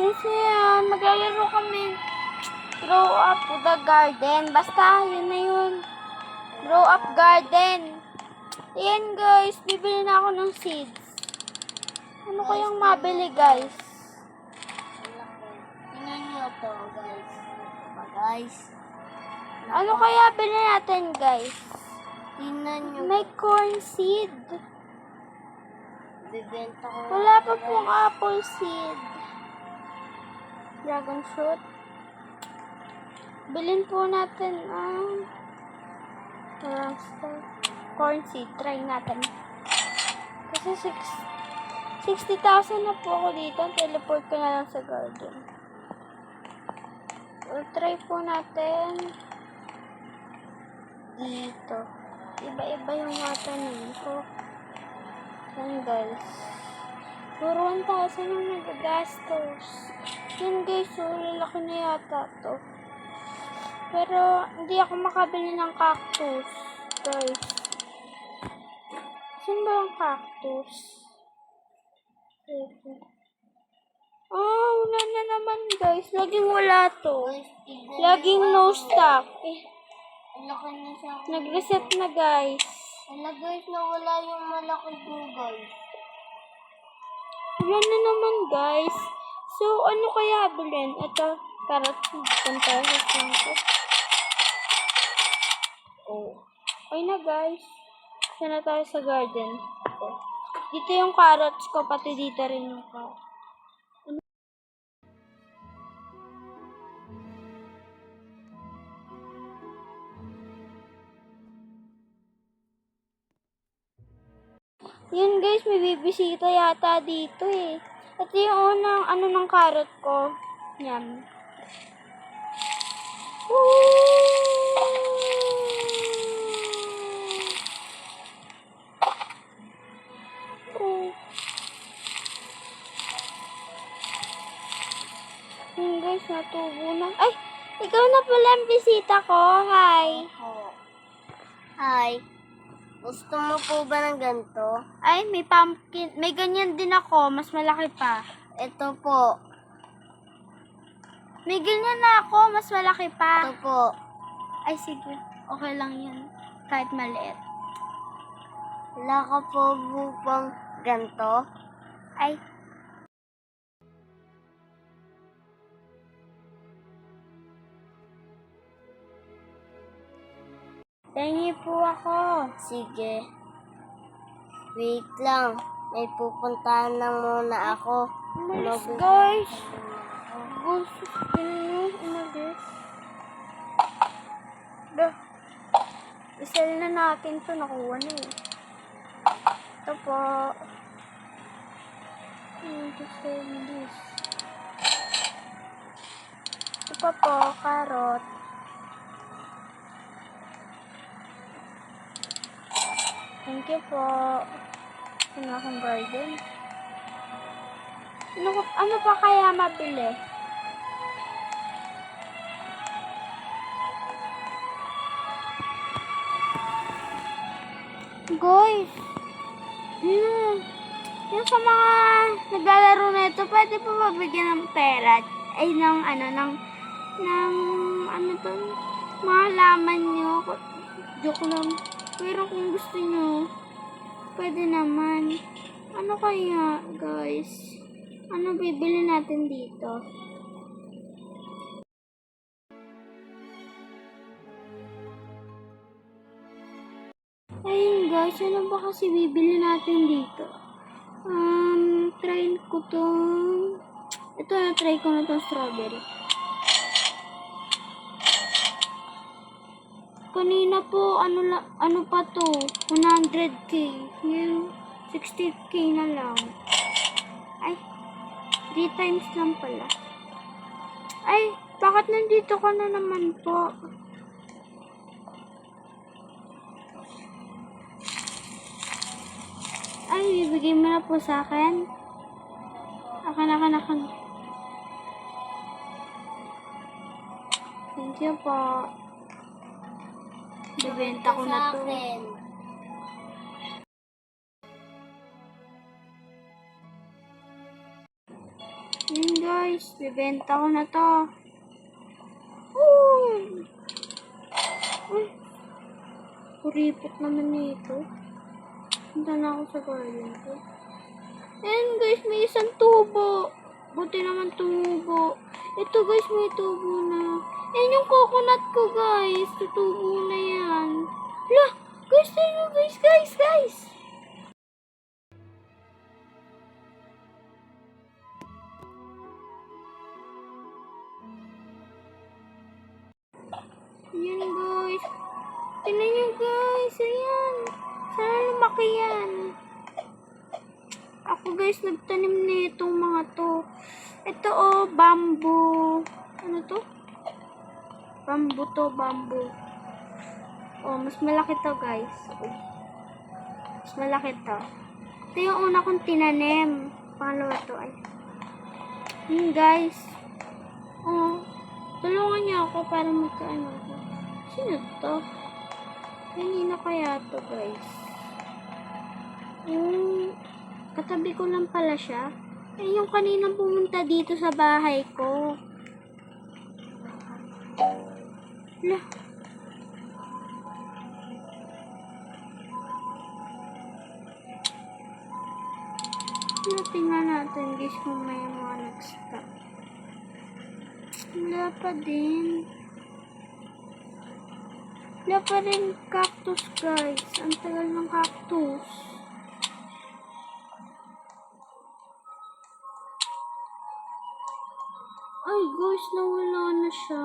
Kasi yan, maglalaro kami. Grow up to the garden. Basta, yun na yun. Grow up garden. Ayan guys, bibili na ako ng seeds. Ano kayang mabili guys? Tingnan nyo to, guys. Pa, guys. Ano kaya bili natin guys? Tingnan nyo. May corn seed. Bibenta ko. Wala pa pong apple seed. Dragon fruit. Bilhin po natin ang parang star- corn seed. Try natin. Kasi six, 60,000 na po ako dito. Teleport ko na lang sa garden. So, try po natin dito. Iba-iba yung matanin ko. Guys. Puro 1,000 ang nagagastos. Yan guys, so lalaki na yata to. Pero hindi ako makabili ng cactus. Guys. Saan ba ang cactus? Ito. Ah, wala na naman guys. Laging wala to. Laging no stock. Eh, nag-reset na guys. Wala guys, nawala yung malaki guys. Wala na naman, guys. So, ano kaya bilhin? Ito, para pantalas lang ko. Oh. Okay na, guys. Sana tayo sa garden. Ito. Dito yung carrots ko, pati dito rin yung carrots. Yun guys, may bibisita yata dito eh. Ito yung unang ano ng carrot ko. Yan. Yun guys, natubo na. Ay! Ikaw na pala ang bisita ko. Hi! Hi. Gusto mo po ba ng ganito? Ay, may pumpkin. May ganyan din ako. Mas malaki pa. Ito po. May ganyan na ako. Mas malaki Ito pa. po. Ay, sige. Okay lang yan. Kahit maliit. Wala ka po bupang ganito? Ay. Tingi po ako. Sige. Wait lang. May pupuntahan lang muna ako. Umalis, Ano, guys. Gusto nyo umalis. Dah. Isel na natin to. Nakuha na eh. Ito po. Sell this. Ito po, carrot. Thank you po. Ano akong garden? Ano, ano pa kaya mabili? Guys, hmm, yung sa mga naglalaro na ito, pwede po mabigyan ng pera. Ay, ng ano, ng, ng, ano to, mga laman nyo. Joke lang. Pero kung gusto nyo, pwede naman. Ano kaya, guys? Ano bibili natin dito? Ayun guys, ano ba kasi bibili natin dito? Um, try ko tong... Ito na, try ko na tong strawberry. Kanina po, ano, ano pa to? 100k. Ngayon, 60k na lang. Ay, 3 times lang pala. Ay, bakit nandito ka na naman po? Ay, bibigay mo na po sa akin. Akan, akan, akan. Thank you po. Bibenta ko na to. Yun guys, bibenta ko na to. Uy! Uy! Kuripot naman nito. Punta na ako sa garden ko. Ayan guys, may isang tubo. Buti naman tumubo. Ito guys, may tubo na. Ayan yung coconut ko guys. Tutubo na yan. Lah! Guys, tayo guys, guys, guys! Ayan guys. Tingnan nyo guys. Ayan. Sana lumaki yan. Ako guys, nagtanim na itong mga to. Ito oh, bamboo. Ano to? Bamboo to, bamboo. Oh, mas malaki to guys. Uy. Mas malaki to. Ito yung una kong tinanim. Pangalawa to ay. Yun guys. Oh, tulungan niyo ako para magkaano ako. Sino to? Kanina kaya to guys. Yung katabi ko lang pala siya. Eh, yung kanina pumunta dito sa bahay ko. Lah. Tingnan natin guys kung may mga nag-stop. Wala pa din. Wala pa rin cactus guys. Ang tagal ng cactus. Guys, nawala na siya.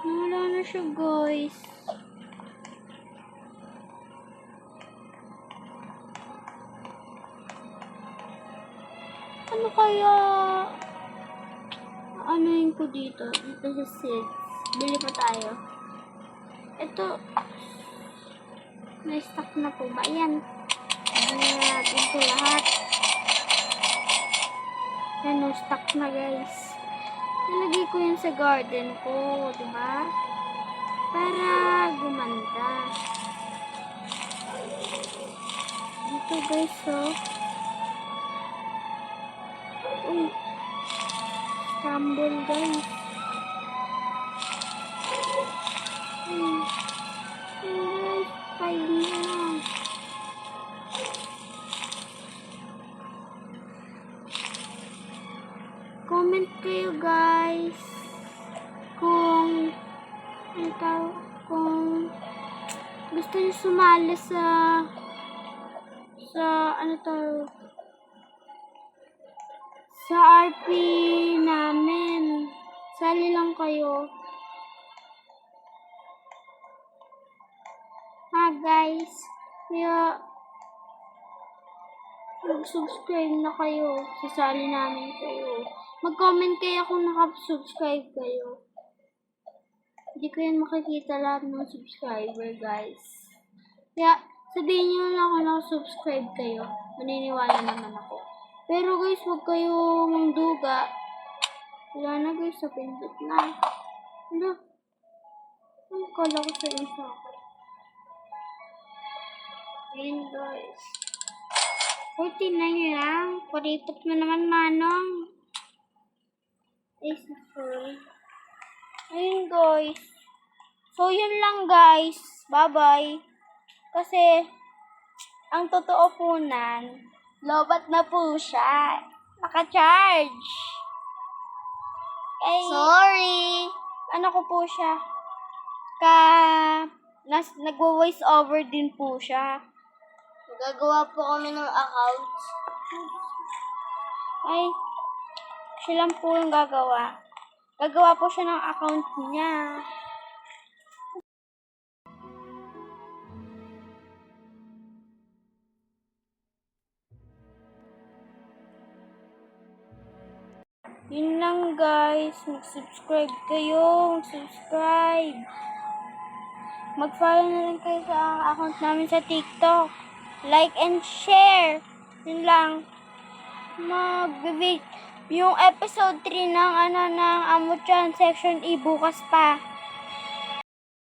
Nawala na siya guys. Ano kaya ano ko dito? Dito sa seeds. Bili pa tayo. Ito. May stock na po ba? Ayan. Na natin lahat. Yan o, stock na guys. Nalagay ko yan sa garden ko. Diba? Para gumanda. Dito guys oh. Uy. Scramble guys. Kung tawag, kung gusto niyo sumali sa sa ano tawag sa RP namin. Sali lang kayo. Ha guys. Kaya mag-subscribe na kayo. Sasali namin kayo. Mag-comment kayo kung nakasubscribe kayo. Hindi ko yan makikita lahat ng subscriber guys. Kaya sabihin nyo lang kung nakasubscribe kayo. Maniniwala naman ako. Pero guys, huwag kayo mangduga. Wala na guys, sa pindot na. Ano? Ang kala ko sa isa ako. Ayan guys. Uy, tingnan nyo lang. Kuripot mo naman, Manong. Ay, sorry. Ayun guys. So, yun lang guys. Bye-bye. Kasi, ang totoo po nan, lobat na po siya. Naka-charge. Eh, Sorry! ano ko po siya? Ka, nas, nagwo-voice over din po siya. Gagawa po kami ng account. Ay, siya lang po yung gagawa. Gagawa po siya ng account niya. Yun lang guys. Mag-subscribe kayo. Mag-subscribe. Mag-follow na rin kayo sa account namin sa TikTok. Like and share. Yun lang. mag yung episode 3 ng ano ng Amuchan section E bukas pa.